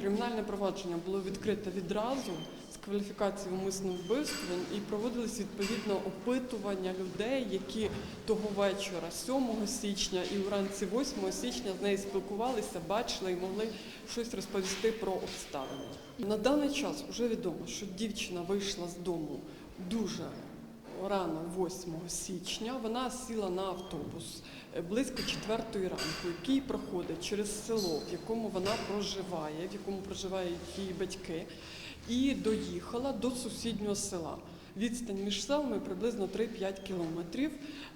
Кримінальне провадження було відкрите відразу з кваліфікацією умисного вбивства і проводились відповідно опитування людей, які того вечора, 7 січня і вранці 8 січня з нею спілкувалися, бачили і могли щось розповісти про обставини. На даний час вже відомо, що дівчина вийшла з дому дуже рано, 8 січня, вона сіла на автобус е, близько 4 ранку, який проходить через село, в якому вона проживає, в якому проживають її батьки, і доїхала до сусіднього села. Відстань між селами приблизно 3-5 кілометрів.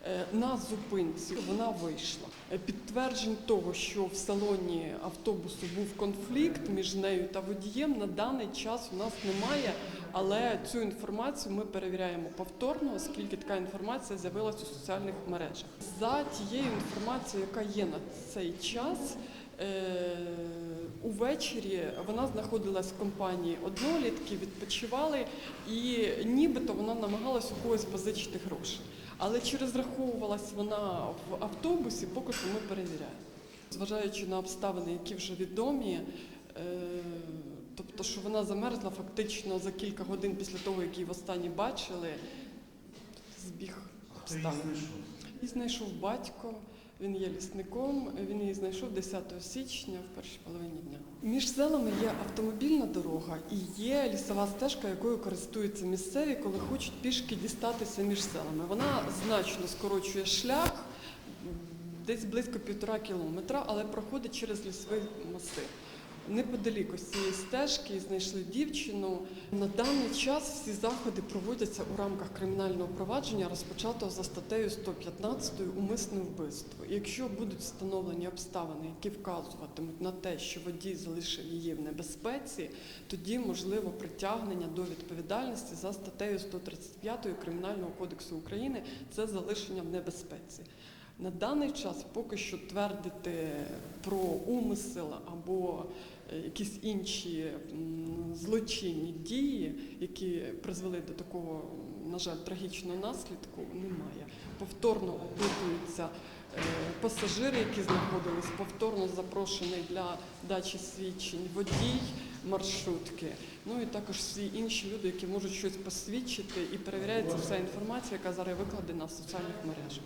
Е, На зупинці вона вийшла. Е, Підтверджень того, що в салоні автобусу був конфлікт між нею та водієм, на даний час у нас немає, але цю інформацію ми перевіряємо повторно, оскільки така інформація з'явилася у соціальних мережах. За тією інформацією, яка є на цей час. Е, Увечері вона знаходилась в компанії однолітки, відпочивали, і нібито вона намагалась у когось позичити гроші. Але чи розраховувалась вона в автобусі, поки що ми перевіряємо. Зважаючи на обставини, які вже відомі, е, тобто, що вона замерзла фактично за кілька годин після того, як її востаннє бачили, збіг обставин. І знайшов батько. Він є лісником. Він її знайшов 10 січня в першій половині дня. Між селами є автомобільна дорога і є лісова стежка, якою користуються місцеві, коли хочуть пішки дістатися між селами. Вона значно скорочує шлях. Десь близько півтора кілометра, але проходить через лісовий масив. Неподалік ось цієї стежки знайшли дівчину. На даний час всі заходи проводяться у рамках кримінального провадження, розпочатого за статтею 115 умисне вбивство. Якщо будуть встановлені обставини, які вказуватимуть на те, що водій залишив її в небезпеці, тоді можливо притягнення до відповідальності за статтею 135 Кримінального кодексу України це залишення в небезпеці. На даний час поки що твердити про умисел або якісь інші злочинні дії, які призвели до такого, на жаль, трагічного наслідку, немає. Повторно опитуються е, пасажири, які знаходились, повторно запрошений для дачі свідчень водій маршрутки. Ну і також всі інші люди, які можуть щось посвідчити, і перевіряється вся інформація, яка зараз викладена в соціальних мережах.